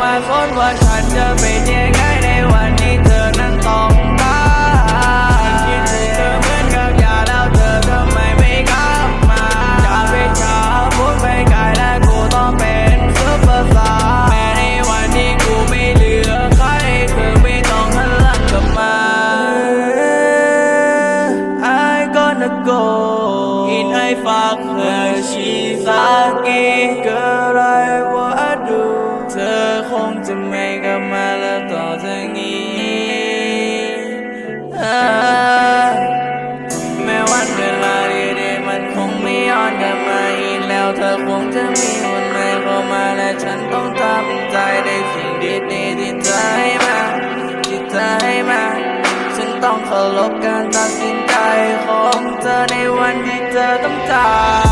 มาสอนว่าฉันจะเป็นยังไงในวันที่เธอนั้นต้องตายคิดถึงเธอเหมือนกับยาแล้วเธอทำไมไม่กลับมาจะไปจากพูดไปไกลและกูต้องเป็นซุปเปอร์สตาร์แม้ในวันที่กูไม่เหลือใครเธอไม่ต้องหันหลังกลับมา I gonna go in I fuck her she's a gay girl งจะมีวันใหม่เข้ามาและฉันต้องทำใจในสิ่งดีๆที่เธอให้มาที่เธอให้มา ฉันต้องเคารพการตัดสินใจของเธอในวันที่เธอต้องจาก